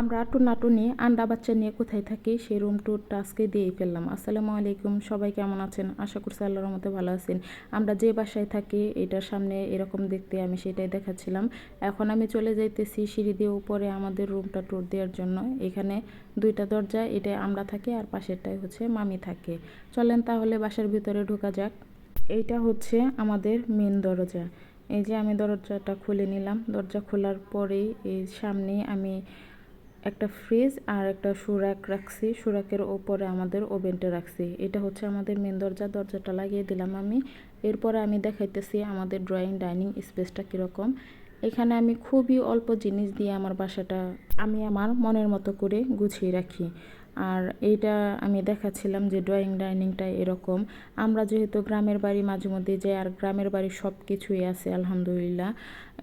আমরা টুনাটুনি আন্ডা বাচ্চা নিয়ে কোথায় থাকি, সেই রুম টুরটা আজকে দিয়েই ফেললাম। আসসালামু আলাইকুম, সবাই কেমন আছেন? আশা করছি আল্লাহর মতো ভালো আছেন। আমরা যে বাসায় থাকি, এটার সামনে এরকম দেখতে আমি সেটাই দেখাচ্ছিলাম। এখন আমি চলে যাইতেছি সিঁড়ি দিয়ে উপরে আমাদের রুমটা ট্যুর দেওয়ার জন্য। এখানে দুইটা দরজা এটা আমরা থাকি আর পাশেরটাই হচ্ছে মামি থাকে। চলেন তাহলে বাসার ভিতরে ঢোকা যাক। এইটা হচ্ছে আমাদের মেন দরজা। এই যে আমি দরজাটা খুলে নিলাম। দরজা খোলার পরেই এই সামনে আমি একটা ফ্রিজ আর একটা সুরাক রাখছি। সুরাকের ওপরে আমাদের ওভেনটা রাখছি। এটা হচ্ছে আমাদের মেন দরজা। দরজাটা লাগিয়ে দিলাম আমি। এরপরে আমি দেখাইতেছি আমাদের ড্রয়িং ডাইনিং স্পেসটা কীরকম। এখানে আমি খুবই অল্প জিনিস দিয়ে আমার বাসাটা আমি আমার মনের মতো করে গুছিয়ে রাখি। আর এইটা আমি দেখাচ্ছিলাম যে ড্রয়িং ডাইনিংটা এরকম। আমরা যেহেতু গ্রামের বাড়ি মাঝে মধ্যে যাই, আর গ্রামের বাড়ি সব কিছুই আছে, আলহামদুলিল্লাহ।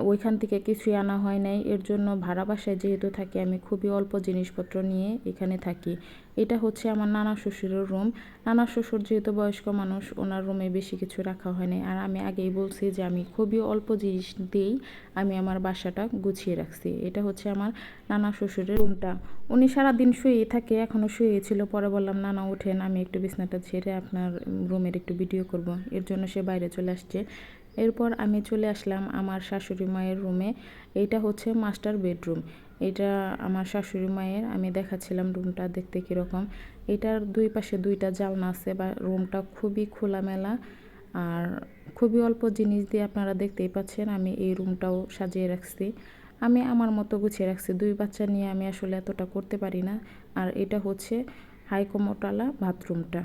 ওইখান থেকে কিছুই আনা হয় নাই। এর জন্য ভাড়া বাসায় যেহেতু থাকি, আমি খুবই অল্প জিনিসপত্র নিয়ে এখানে থাকি। এটা হচ্ছে আমার নানা শ্বশুরের রুম। নানা শ্বশুর যেহেতু বয়স্ক মানুষ, ওনার রুমে বেশি কিছু রাখা হয় নাই আর আমি আগেই বলছি যে আমি খুবই অল্প জিনিস দিয়েই আমি আমার বাসাটা গুছিয়ে রাখছি। এটা হচ্ছে আমার নানা শ্বশুরের রুমটা। উনি সারাদিন শুয়েই থাকে এখনও শুয়েই ছিল। পরে বললাম, নানা, উঠেন, আমি একটু বিছনাটা ছেড়ে আপনার রুমের একটু ভিডিও করব। এর জন্য সে বাইরে চলে আসছে। এরপর আমি চলে আসলাম আমার শাশুড়ি মায়ের রুমে। এইটা হচ্ছে মাস্টার বেডরুম। এটা আমার শাশুড়ি মায়ের, আমি দেখাচ্ছিলাম রুমটা দেখতে কীরকম। এটার দুই পাশে দুইটা জালনা আছে বা রুমটা খুবই খোলামেলা আর খুবই অল্প জিনিস দিয়ে আপনারা দেখতেই পাচ্ছেন আমি এই রুমটাও সাজিয়ে রাখছি। আমি আমার মতো গুছিয়ে রাখছি, দুই বাচ্চা নিয়ে আমি আসলে এতটা করতে পারি না। আর এটা হচ্ছে হাইকমোটালা বাথরুমটা।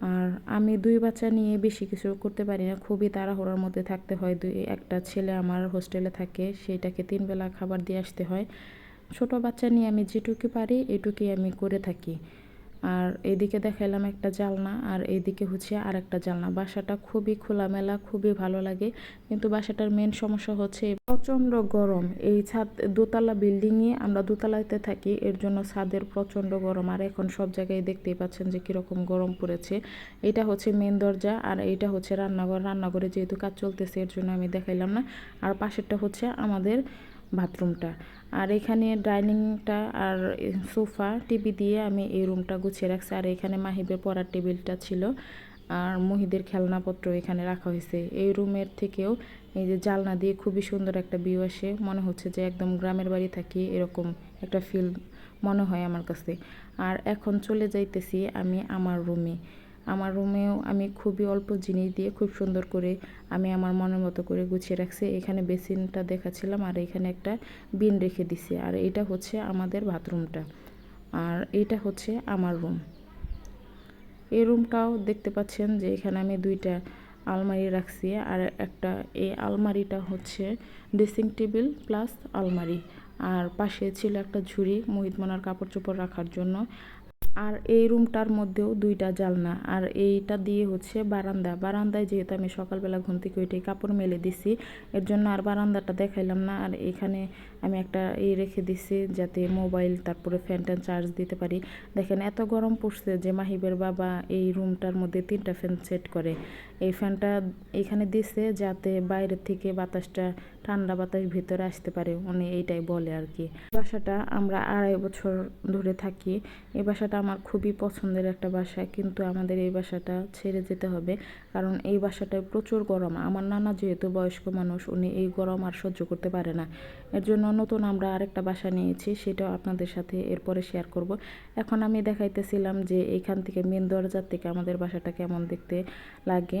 আর আমি দুই বাচ্চা নিয়ে বেশি কিছু করতে পারি না। খুবই তাড়াহুড়োর মধ্যে থাকতে হয়। দুই, একটা ছেলে আমার হোস্টেলে থাকে, সেইটাকে তিনবেলা খাবার দিয়ে আসতে হয়। ছোট বাচ্চা নিয়ে আমি যেটুকু পারি, এটুকুই আমি করে থাকি। আর এদিকে দেখাইলাম একটা জালনা আর এইদিকে হচ্ছে আর একটা জালনা। বাসাটা খুবই খোলামেলা, খুবই ভালো লাগে। কিন্তু বাসাটার মেন সমস্যা হচ্ছে প্রচণ্ড গরম। এই ছাদ, দোতলা বিল্ডিংয়ে আমরা দোতলাতে থাকি, এর জন্য ছাদের প্রচণ্ড গরম। আর এখন সব জায়গায় দেখতেই পাচ্ছেন যে কীরকম গরম পড়েছে। এটা হচ্ছে মেন দরজা আর এইটা হচ্ছে রান্নাঘর। রান্নাঘরে যেহেতু কাজ চলতেছে, এর জন্য আমি দেখাইলাম না। আর পাশেরটা হচ্ছে আমাদের বাথরুমটা। আর এখানে ডাইনিংটা আর সোফা টিভি দিয়ে আমি এই রুমটা গুছিয়ে রাখছি। আর এখানে মাহিবের পড়ার টেবিলটা ছিল। আর মহিদের খেলনাপত্র এখানে রাখা হয়েছে। এই রুমের থেকেও এই যে জালনা দিয়ে খুবই সুন্দর একটা ভিউ আসে। মনে হচ্ছে যে একদম গ্রামের বাড়ি থাকি এরকম একটা ফিল মনে হয় আমার কাছে। আর এখন চলে যাইতেছি আমি আমার রুমে আমার রুমেও আমি খুবই অল্প জিনিস দিয়ে খুব সুন্দর করে আমি আমার মনের মতো করে গুছিয়ে রাখছি। এখানে বেসিনটা দেখাচ্ছিলাম আর এখানে একটা বিন রেখে দিছি। আর এটা হচ্ছে আমাদের বাথরুমটা। আর এটা হচ্ছে আমার রুম। এই রুমটাও দেখতে পাচ্ছেন যে এখানে আমি দুইটা আলমারি রাখছি আর একটা এই আলমারিটা হচ্ছে ড্রেসিং টেবিল প্লাস আলমারি। আর পাশে ছিল একটা ঝুড়ি, মহিতমনার কাপড় চোপড় রাখার জন্য। আর এই রুমটার মধ্যেও দুইটা জালনা। আর এইটা দিয়ে হচ্ছে বারান্দা। বারান্দায় যেহেতু আমি সকালবেলা ঘুম থেকে উঠে কাপড় মেলে দিছি, এর জন্য আর বারান্দাটা দেখাইলাম না। আর এখানে আমি একটা এই রেখে দিছি যাতে মোবাইল, তারপরে ফ্যান ট্যান চার্জ দিতে পারি। দেখেন, এত গরম পড়ছে যে মাহিবের বাবা এই রুমটার মধ্যে তিনটা ফ্যান সেট করে। এই ফ্যানটা এখানে দিছে যাতে বাইরের থেকে বাতাসটা, ঠান্ডা বাতাস ভিতরে আসতে পারে, উনি এইটাই বলে আর কি। বাসাটা আমরা আড়াই বছর ধরে থাকি। এই বাসাটা আমার খুবই পছন্দের একটা বাসা, কিন্তু আমাদের এই বাসাটা ছেড়ে যেতে হবে, কারণ এই বাসাটায় প্রচুর গরম। আমার নানা যেহেতু বয়স্ক মানুষ, উনি এই গরম আর সহ্য করতে পারে না। এর জন্য নতুন আমরা আরেকটা বাসা নিয়েছি, সেটাও আপনাদের সাথে এরপরে শেয়ার করব। এখন আমি দেখাইতেছিলাম যে এইখান থেকে মেন দরজার থেকে আমাদের বাসাটা কেমন দেখতে লাগে।